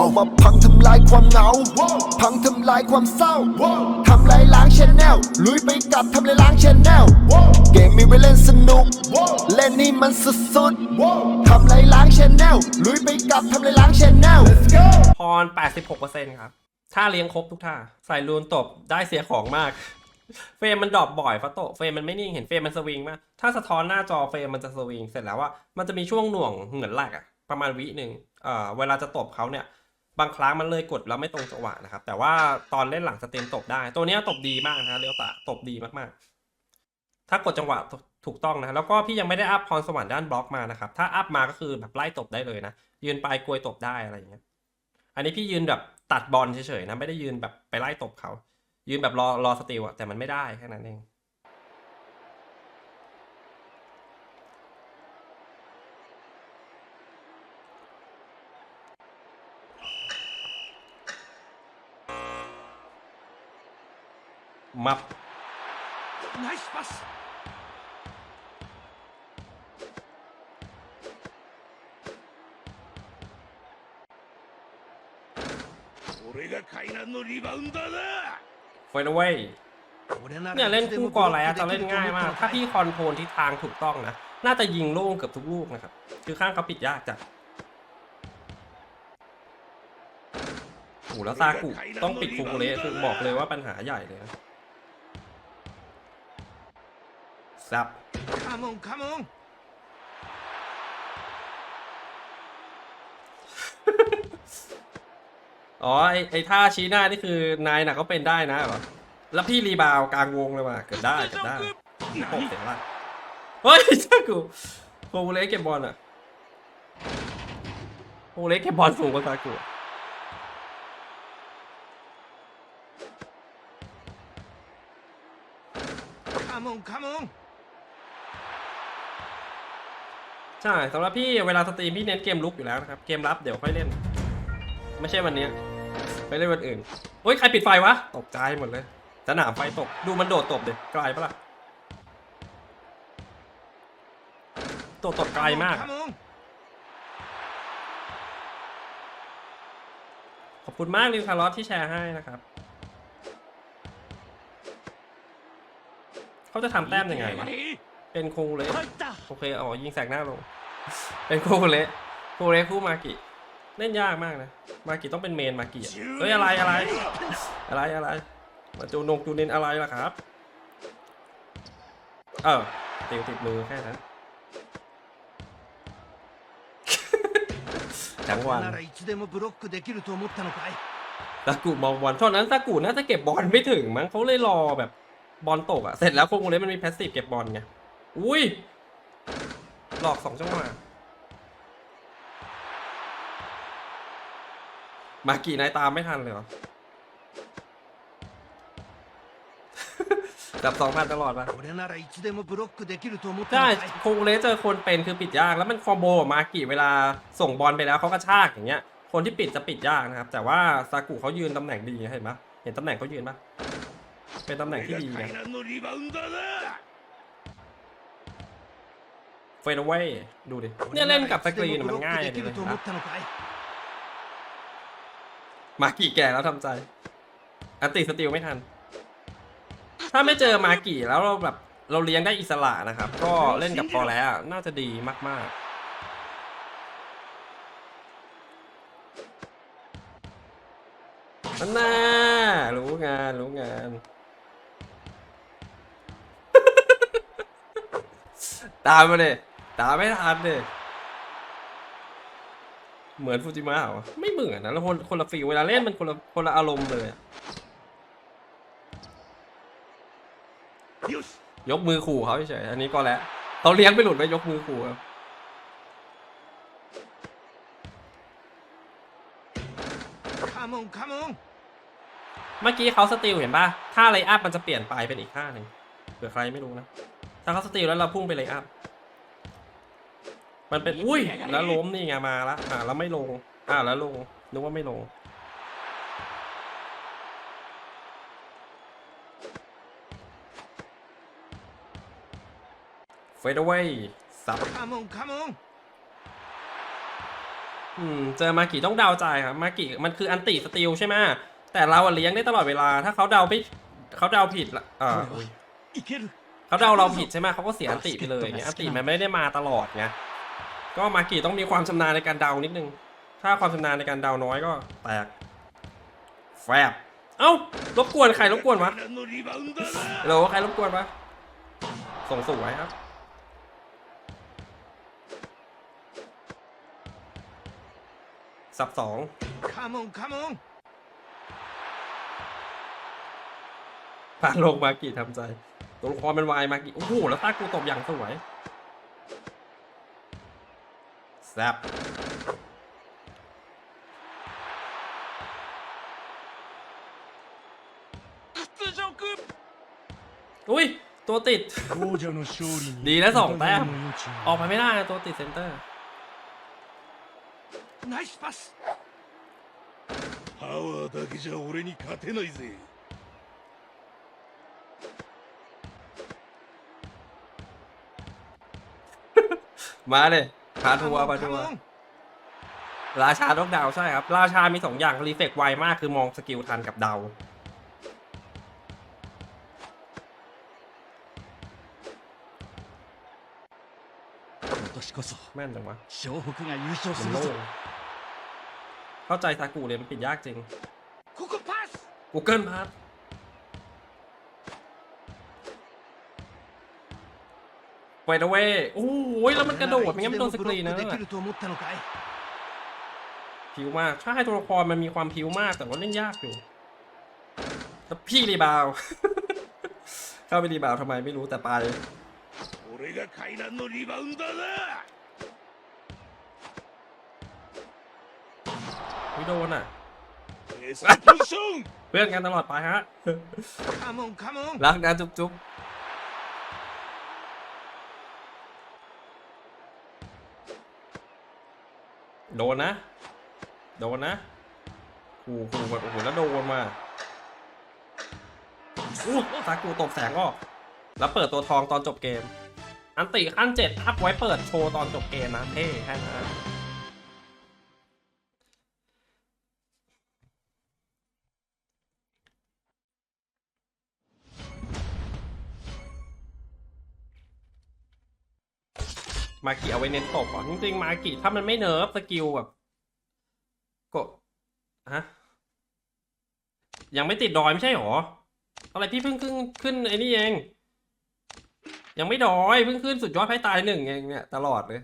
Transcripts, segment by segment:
เรามาพังทำลายความเหงา พังทำลายความเศร้า ทำลายล้างชแนลลุยไปกับทำลายล้างชแนลเกมมีไว้เล่นสนุก เล่นนี่มันสุดๆทำลายล้างชแนลลุยไปกับทำลายล้างชแนลพร 86%ครับถ้าเลี้ยงครบทุกท่า ใส่รูนตบได้เสียของมาก เฟรมมันดรอปบ่อยฟาโตเฟรมมันไม่นิ่งเห็นเฟรมมันสวิงมาก ถ้าสะท้อนหน้าจอเฟรมมันจะสวิงเสร็จแล้วว่ามันจะมีช่วงหน่วงเหมือนแหลกอะประมาณวิหนึ่งเอ่อเวลาจะตบเขาเนี่ย บางครั้งมันเลยกดแล้วไม่ตรงจังหวะนะครับ แต่ว่าตอนเล่นหลังสเต็มตบได้ ตัวนี้ตบดีมากนะเรียวตะตบดีมากๆ ถ้ากดจังหวะถูกต้องนะแล้วก็พี่ยังไม่ได้อัพพรสวรรค์ด้านบล็อกมานะครับ ถ้าอัพมาก็คือแบบไล่ตบได้เลยนะ ยืนปลายกลวยตบได้อะไรอย่างเงี้ย อันนี้พี่ยืนแบบตัดบอลเฉยๆนะไม่ได้ยืนแบบไปไล่ตบเขา ยืนแบบรอรอสติลอะแต่มันไม่ได้แค่นั้นเอง มับเฟยเว้ยเนี่ยเล่นคู่ก่อนไรอะจะเล่นง่ายมาก ถ้าพี่คอนโทรลทิศทางถูกต้องนะ น่าจะยิงโล่งเกือบทุกลูกนะครับ คือข้างเขาปิดยากจังโอ้แล้วซากุต้องปิดฟูกุเละคือบอกเลยว่าปัญหาใหญ่เลยนะ ซับ Come on, come อ๋อไอไอท่าชี้หน้านี่คือนายน่ะก็เป็นได้นะแล้วพี่รีบาวกลางวงเลยว่ะเกิดได้เกิดได้โอ้เสียงละเฮ้ยเจ้ากูโคเล็เก็บบอลอะโคเล็เก็บบอลสูงกว่าซากุคามงคามง ใช่สำหรับพี่เวลาสตรีมพี่เน้นเกมลุกอยู่แล้วนะครับ เกมรับเดี๋ยวค่อยเล่น ไม่ใช่วันนี้ไปเล่นวันอื่นโอ้ยใครปิดไฟวะ ตกใจหมดเลยสนามไฟตก ดูมันโดดตบเด็กไกลปะล่ะโดดตกไกลมาก ขอบคุณมากลิวคาร์ลอสที่แชร์ให้นะครับ เขาจะทำแต้มยังไงวะ เป็นโคเละโอเคอ๋อยิงแสกหน้าลง เป็นโคเละโคเละคู่มากิเล่นยากมากนะ มากิต้องเป็นเมนมากิเฮ้ยอะไรอะไร อะไรอะไรมาจูนงจูนินอะไรล่ะครับ เออติวติดมือแค่นั้นจังหวะตะกูมองบอลช่วงนั้นตะกูน่าจะเก็บบอลไม่ถึงมั้งเขาเลยรอแบบบอลตกอะเสร็จแล้วโคงเลยมันมีแพสซีฟเก็บบอลไง อุ้ย หลอกสองจังหวะมากี่นายตามไม่ทันเลยหรอ จับสองพันตลอดปะใช่โคเลเจอคนเป็นคือปิดยาก แล้วมันคอมโบมากี่เวลาส่งบอลไปแล้วเขาก็ชากอย่างเงี้ย คนที่ปิดจะปิดยากนะครับ แต่ว่าซากุเขายืนตำแหน่งดีเห็นไหมเห็นตำแหน่งเขายืนปะเป็นตำแหน่งที่ดีนะ เฟดเว้ยดูดิ เนี่ยเล่นกับสกรีนมันง่ายเลยนะมากี่แก่แล้วทำใจอติสติลไม่ทัน ถ้าไม่เจอมากี่แล้วเราแบบเราเลี้ยงได้อิสระนะครับ ก็เล่นกับพอแล้ว น่าจะดีมาก ๆนั่นน่ารู้งาน รู้งาน ตามมาเลย ตาไม่ทันเลยเหมือนฟูจิมะเหรอไม่เหมือนนะแล้วคนคนละฟีเวลาเล่นมันคนละคนละอารมณ์เลยยกมือขู่เขาเฉยอันนี้ก็แล้วเขาเลี้ยงไปหลุดไปยกมือขู่ครับเมื่อกี้เขาสติลเห็นป่ะท่าไลอัพมันจะเปลี่ยนไปเป็นอีกท่าหนึ่งเผื่อใครไม่รู้นะ ถ้าเขาสติลแล้วเราพุ่งไปไลอัพ มันเป็นอุ้ยแล้วล้มนี่ไงมาละอ่าแล้วไม่ลง อ่าแล้วลงนึกว่าไม่ลง เฟดเอาไว้สับคามงคามงอืมเจอมากี่ต้องเดาใจครับมากี่มันคืออันติสติลใช่ไหมแต่เราเลี้ยงได้ตลอดเวลา ถ้าเขาเดาไม่เขาเดาผิดละอ่าเขาเดาเราผิดใช่ไหมเขาก็เสียอันติไปเลยเนี่ยอันติมันไม่ได้มาตลอดไง ก็มากิต้องมีความชำนาญในการเดานิดนึง ถ้าความชำนาญในการเดาน้อยก็แตกแฟบเอ้ารบกวนใครรบกวนวะโหลใครรบกวนวะส่งสวยครับสับสองพาลกมากิทำใจ ตัวละครเป็นวายมากิโอ้โห แล้วตากูตบอย่างสวย แซบ 屈辱 อุ้ย ตัวติด 王者の勝利にดีนะสองแต้ม 疑いの余地は ออกไปไม่ได้นะตัวติดเซนเตอร์ ナイスパスパワーだけじゃ俺に勝てないぜ มาเลย พาทัวร์พาทัวราชาต้องดาวใช่ครับ ราชามีสองอย่างรีเฟกไวมากคือมองสกิลทันกับดาแม่นจังวะเข้าใจซากุเลยมันปิดยากจริง Google Pass ไปนะเวโอ้ยแล้วมันกระโดดม่งั้นมันโดนสกรีนนะผิวมาก ใช่ตัวละครมันมีความผิวมากแต่ว่าเล่นยากอยู่แล้วพี่รีบาว เข้าไปรีบาวทำไมไม่รู้แต่ไปไม่โดนอะเพื่อนกันตลอดไปฮะรักนะจุ๊บๆ โดนนะ โดนนะขู่ขู่แบบโอ้โหแล้วโดนมาอู้ซากูตบแสงออก แล้วเปิดตัวทองตอนจบเกม อันติขั้นเจ็ดอัพไว้เปิดโชว์ตอนจบเกมนะเท่แค่นั้น มากิเอาไว้เน้นตบอะจริงๆ มากิถ้ามันไม่เนิร์ฟสกิลแบบกดฮะยังไม่ติดดอยไม่ใช่หรอ อะไรพี่เพิ่งขึ้นขึ้นไอ้นี่เอง ยังไม่ดอยเพิ่งขึ้นสุดยอดไพ่ตายหนึ่งเองเนี่ยตลอดเลย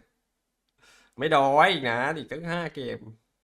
ไม่ดอยอีกนะอีกตั้งห้าเกม